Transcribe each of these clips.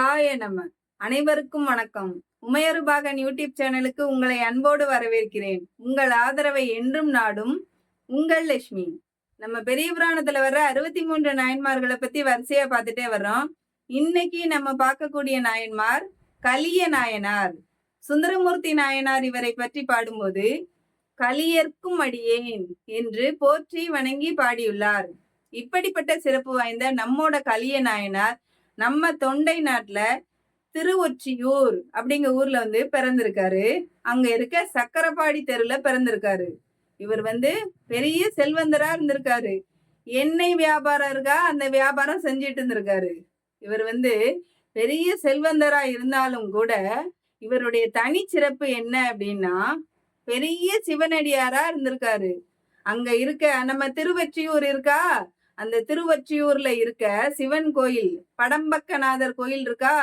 சிவாய நம. அனைவருக்கும் வணக்கம். உமையருபாகன் யூடியூப் சேனலுக்கு உங்களை அன்போடு வரவேற்கிறேன். உங்கள் ஆதரவை என்றும் நாடும் உங்கள் லட்சுமி. நம்ம பெரிய புராணத்துல வர்ற அறுபத்தி மூன்று நாயன்மார்களை பத்தி வரிசையா பார்த்துட்டே வர்றோம். இன்னைக்கு நம்ம பார்க்கக்கூடிய நாயன்மார் கலிய நாயனார். சுந்தரமூர்த்தி நாயனார் இவரை பற்றி பாடும்போது கலியர்க்கும் அடியேன் என்று போற்றி வணங்கி பாடியுள்ளார். இப்படிப்பட்ட சிறப்பு வாய்ந்த நம்மோட கலிய நாயனார் நம்ம தொண்டை நாட்டுல திருவொற்றியூர் அப்படிங்கிற ஊர்ல வந்து பிறந்திருக்காரு. அங்க இருக்க சக்கரப்பாடி தெருல பிறந்திருக்காரு. இவர் வந்து பெரிய செல்வந்தரா இருந்திருக்காரு. எண்ணெய் வியாபாரம் இருக்கா? அந்த வியாபாரம் செஞ்சுட்டு இருந்திருக்காரு. இவர் வந்து பெரிய செல்வந்தரா இருந்தாலும் கூட இவருடைய தனிச்சிறப்பு என்ன அப்படின்னா பெரிய சிவனடியாரா இருந்திருக்காரு. அங்க இருக்க நம்ம திருவொற்றியூர் இருக்கா? அந்த திருவொற்றியூர்ல இருக்க சிவன் கோயில் படம்பக்கநாதர் கோயில் இருக்கா?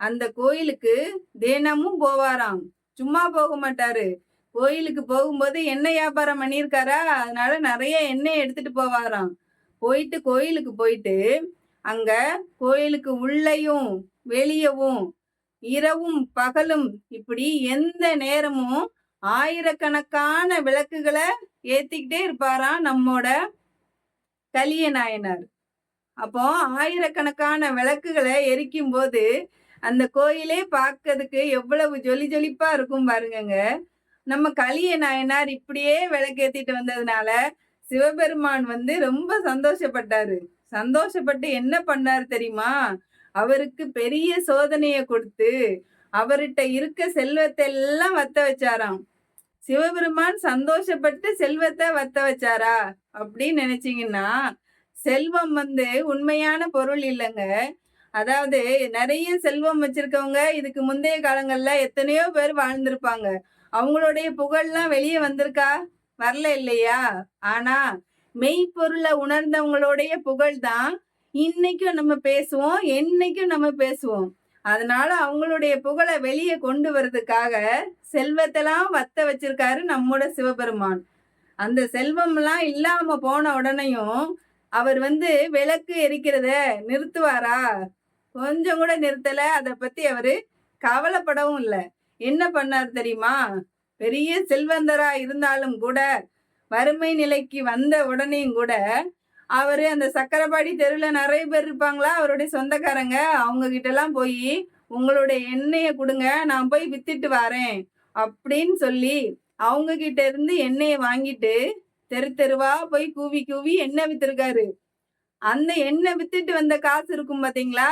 அந்த கோயிலுக்கு தினமும் போவாராம். சும்மா போக மாட்டாரு. கோயிலுக்கு போகும்போது எண்ணெய் வியாபாரம் பண்ணியிருக்காரா? அதனால நிறைய எண்ணெய் எடுத்துட்டு போவாராம். போயிட்டு கோயிலுக்கு போயிட்டு அங்க கோயிலுக்கு உள்ளேயும் வெளியவும் இரவும் பகலும் இப்படி எந்த நேரமும் ஆயிரக்கணக்கான விளக்குகளை ஏத்திக்கிட்டே இருப்பாராம் நம்மோட கலிய நாயனார். அப்போ ஆயிரக்கணக்கான விளக்குகளை எரிக்கும் போது அந்த கோயிலே பார்க்கறதுக்கு எவ்வளவு ஜொலி ஜொலிப்பா இருக்கும் பாருங்கங்க. நம்ம கலிய நாயனார் இப்படியே விளக்கேத்திட்டு வந்ததுனால சிவபெருமான் வந்து ரொம்ப சந்தோஷப்பட்டாரு. சந்தோஷப்பட்டு என்ன பண்ணாரு தெரியுமா? அவருக்கு பெரிய சோதனையை கொடுத்து அவர்கிட்ட இருக்க செல்வத்தை எல்லாம் வத்த வச்சாராம். சிவபெருமான் சந்தோஷப்பட்டு செல்வத்தை வத்த வச்சாரா? அப்படின்னு நினைச்சீங்கன்னா செல்வம் வந்து உண்மையான பொருள் இல்லைங்க. அதாவது நிறைய செல்வம் வச்சிருக்கவங்க இதுக்கு முந்தைய காலங்கள்ல எத்தனையோ பேர் வாழ்ந்திருப்பாங்க. அவங்களுடைய புகழ்லாம் வெளியே வந்திருக்கா? வரல இல்லையா? ஆனா மெய்ப்பொருளை உணர்ந்தவங்களுடைய புகழ் தான் இன்னைக்கும் நம்ம பேசுவோம் என்னைக்கும் நம்ம பேசுவோம். அதனால அவங்களுடைய புகழை வெளியே கொண்டு வர்றதுக்காக செல்வத்தெல்லாம் வத்த வச்சிருக்காரு நம்மோட சிவபெருமான். அந்த செல்வம்லாம் இல்லாம போன உடனேயும் அவர் வந்து விளக்கு எரிக்கிறத நிறுத்துவாரா? கொஞ்சம் கூட நிறுத்தல. அதை பத்தி அவரு கவலைப்படவும் இல்லை. என்ன பண்ணார் தெரியுமா? பெரிய செல்வந்தரா இருந்தாலும் கூட வறுமை நிலைக்கு வந்த உடனேயும் கூட அவரு அந்த சக்கரபாடி தெருவில் நிறைய பேர் இருப்பாங்களா? அவருடைய சொந்தக்காரங்க. அவங்க கிட்டலாம் போய் உங்களுடைய எண்ணெயை கொடுங்க நான் போய் வித்துட்டு வரேன். அப்படின்னு சொல்லி அவங்க கிட்ட இருந்து எண்ணெயை வாங்கிட்டு தெரு தெருவா போய் கூவி கூவி எண்ணெய் வித்திருக்காரு. அந்த எண்ணெய் வித்துட்டு வந்த காசு இருக்கும் பாத்தீங்களா?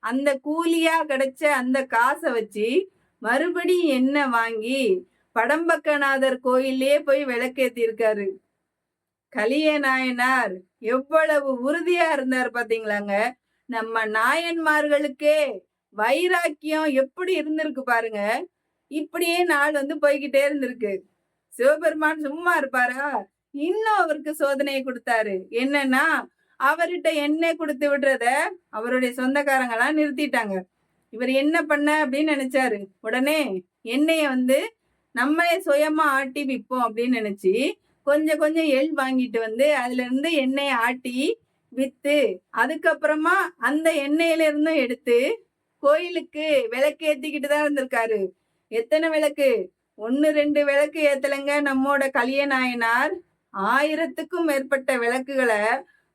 அந்த கூலியா கிடைச்ச அந்த காசை வச்சு மறுபடியும் எண்ணெய் வாங்கி படம்பக்கநாதர் கோயிலே போய் விளக்கேத்தி இருக்காரு கலிய நாயனார் எவ்வளவு உறுதியா இருந்தார் பாத்தீங்களாங்க? நம்ம நாயன்மார்களுக்கே வைராக்கியம் எப்படி இருந்திருக்கு பாருங்க. இப்படியே நாள் வந்து போய்கிட்டே இருந்திருக்கு. சிவபெருமான் சும்மா இருப்பாரா? இன்னும் அவருக்கு சோதனையை கொடுத்தாரு. என்னன்னா அவர்கிட்ட எண்ணெய் கொடுத்து விடுறத அவருடைய சொந்தக்காரங்களாம் நிறுத்திட்டாங்க. இவர் என்ன பண்ண அப்படின்னு நினைச்சாரு. உடனே எண்ணெயை வந்து நம்மளே சுயமா ஆட்டி விற்போம் அப்படின்னு நினைச்சு கொஞ்சம் கொஞ்சம் எள் வாங்கிட்டு வந்து அதுல இருந்து எண்ணெயை ஆட்டி வித்து அதுக்கப்புறமா அந்த எண்ணெயில இருந்தும் எடுத்து கோயிலுக்கு விளக்கு ஏத்திக்கிட்டு தான் இருந்திருக்காரு. எத்தனை விளக்கு? ஒன்னு ரெண்டு விளக்கு ஏத்தலைங்க. நம்மோட கலிய நாயனார் ஆயிரத்துக்கும் மேற்பட்ட விளக்குகளை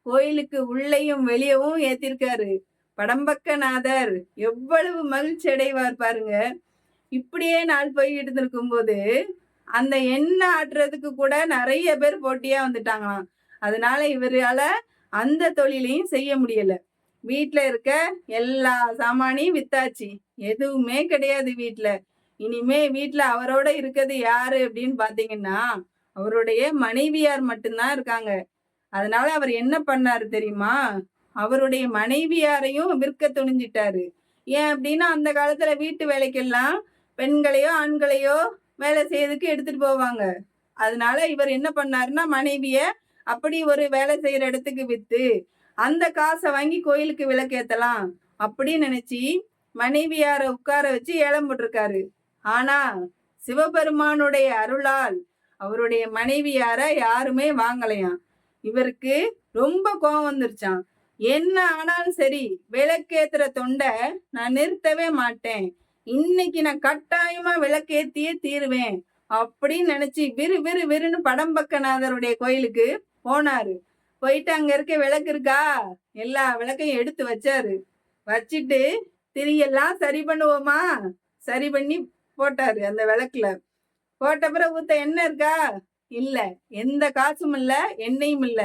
கோயிலுக்கு உள்ளேயும் வெளியவும் ஏத்திருக்காரு. படம்பக்கநாதர் எவ்வளவு மகிழ்ச்சி அடைவார் பாருங்க. இப்படியே நாள் போய்கிட்டு இருக்கும் போது அந்த எண்ணெய் ஆட்டுறதுக்கு கூட நிறைய பேர் போட்டியா வந்துட்டாங்களாம். அதனால இவரால அந்த தொழிலையும் செய்ய முடியல. வீட்டுல இருக்க எல்லா சாமானையும் வித்தாச்சு. எதுவுமே கிடையாது வீட்டுல இனிமே வீட்டுல அவரோட இருக்கிறது யாரு அப்படின்னு பாத்தீங்கன்னா அவருடைய மனைவியார் மட்டும்தான் இருக்காங்க. அதனால அவர் என்ன பண்ணாரு தெரியுமா? அவருடைய மனைவியாரையும் விற்க துணிஞ்சிட்டாரு. ஏன் அப்படின்னா அந்த காலத்துல வீட்டு வேலைக்கெல்லாம் பெண்களையோ ஆண்களையோ வேலை செய்யறதுக்கு எடுத்துட்டு போவாங்க. அதனால இவர் என்ன பண்ணாருன்னா மனைவிய அப்படி ஒரு வேலை செய்யற இடத்துக்கு வித்து அந்த காசை வாங்கி கோயிலுக்கு விளக்கேத்தலாம் அப்படின்னு நினைச்சு மனைவியார உட்கார வச்சு ஏலம் போட்டிருக்காரு. ஆனா சிவபெருமானுடைய அருளால் அவருடைய மனைவியார யாருமே வாங்கலையாம். இவருக்கு ரொம்ப கோபம் வந்துருச்சான் என்ன ஆனாலும் சரி விளக்கேத்துற தொண்டை நான் நிறுத்தவே மாட்டேன். இன்னைக்கு நான் கட்டாயமா விளக்கேத்தியே தீருவேன் அப்படின்னு நினைச்சு விறு விறு விறுன்னு படம்பக்கநாதருடைய கோயிலுக்கு போனாரு. போயிட்டு அங்க இருக்க விளக்கு இருக்கா? எல்லா விளக்கையும் எடுத்து வச்சாரு. வச்சுட்டு திரியெல்லாம் சரி பண்ணுவோமா? சரி பண்ணி போட்டாரு அந்த விளக்குல. போட்ட பிறகு ஊத்த என்ன இருக்கா? இல்ல எந்த காசும் இல்ல எண்ணெயும் இல்ல.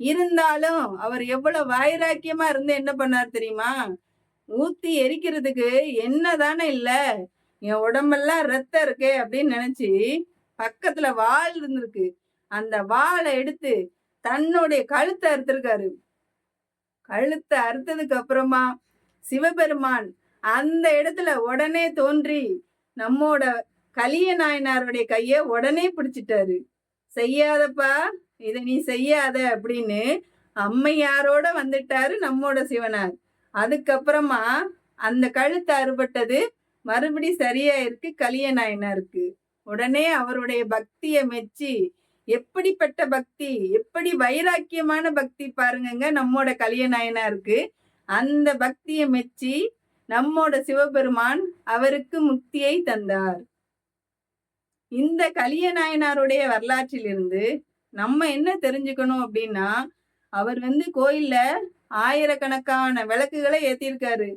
இருந்தாலும் அவர் எவ்வளவு வைராக்கியமா இருந்து என்ன பண்ணார் தெரியுமா? ஊத்தி எரிக்கிறதுக்கு என்ன தானே இல்ல? என் உடம்பெல்லாம் ரத்தம் இருக்கே அப்படின்னு நினைச்சு பக்கத்துல வாள் இருந்திருக்கு. அந்த வாளை எடுத்து தன்னுடைய கழுத்தை அறுத்திருக்காரு. கழுத்தை அறுத்ததுக்கு அப்புறமா சிவபெருமான் அந்த இடத்துல உடனே தோன்றி நம்மோட கலிய நாயனாருடைய கைய உடனே பிடிச்சிட்டாரு. செய்யாதப்பா இதை நீ செய்யாத அப்படின்னு அம்மையாரோட வந்துட்டாரு நம்மோட சிவனார். அதுக்கப்புறமா அந்த கழுத்து அறுபட்டது மறுபடி சரியா இருக்கு கலிய நாயனாருக்கு உடனே அவருடைய பக்திய மெச்சி எப்படிப்பட்ட பக்தி எப்படி வைராக்கியமான பக்தி பாருங்கங்க நம்மோட கலிய நாயனாருக்கு அந்த பக்தியை மெச்சி நம்மோட சிவபெருமான் அவருக்கு முக்தியை தந்தார். இந்த கலிய நாயனாருடைய வரலாற்றிலிருந்து நம்ம என்ன தெரிஞ்சுக்கணும் அப்படின்னா அவர் வந்து கோயில்ல ஆயிரக்கணக்கான விளக்குகளை ஏத்திருக்காரு.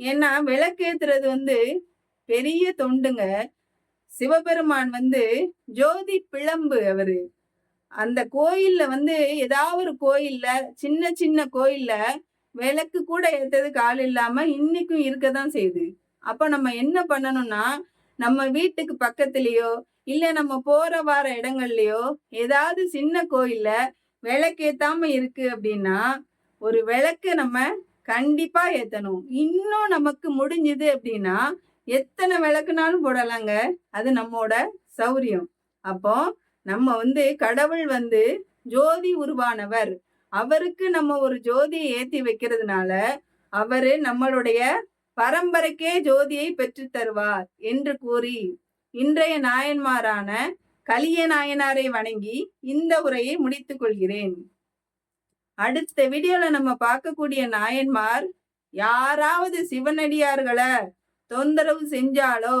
ஏன்னா விளக்கேத்துறது வந்து பெரிய தொண்டுங்க. சிவபெருமான் வந்து ஜோதி பிளம்பு அவரு. அந்த கோயில்ல வந்து ஏதாவது ஒரு கோயில்ல சின்ன சின்ன கோயில்ல விளக்கு கூட ஏத்ததுக்கு ஆள் இல்லாம இன்னைக்கும் இருக்கதான் செய்யுது. அப்ப நம்ம என்ன பண்ணணும்னா நம்ம வீட்டுக்கு பக்கத்துலயோ இல்ல நம்ம போற வார இடங்கள்லயோ ஏதாவது சின்ன கோயில்ல விளக்கேத்தாம இருக்கு அப்படின்னா ஒரு விளக்கு நம்ம கண்டிப்பா ஏத்தணும். இன்னும் நமக்கு முடிஞ்சது அப்படின்னா எத்தனை விளக்குனாலும் போடலாங்க. அது நம்மோட சௌரியம். அப்போ நம்ம வந்து கடவுள் வந்து ஜோதி உருவானவர். அவருக்கு நம்ம ஒரு ஜோதியை ஏத்தி வைக்கிறதுனால அவரு நம்மளுடைய பரம்பரைக்கே ஜோதியை பெற்று தருவார் என்று கூறி இன்றைய நாயன்மாரான கலிய நாயனாரை வணங்கி இந்த உரையை முடித்துக் கொள்கிறேன். அடுத்த வீடியோல நம்ம பார்க்கக்கூடிய நாயன்மார் யாராவது சிவனடியார்களை தொந்தரவு செஞ்சாலோ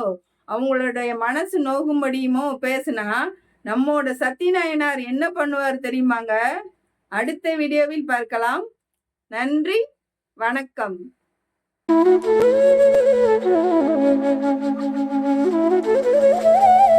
அவங்களுடைய மனசு நோகும்படியுமோ பேசுனா நம்மோட சத்தி நாயனார் என்ன பண்ணுவார் தெரியுமாங்க? அடுத்த வீடியோவில் பார்க்கலாம். நன்றி வணக்கம். Thank you.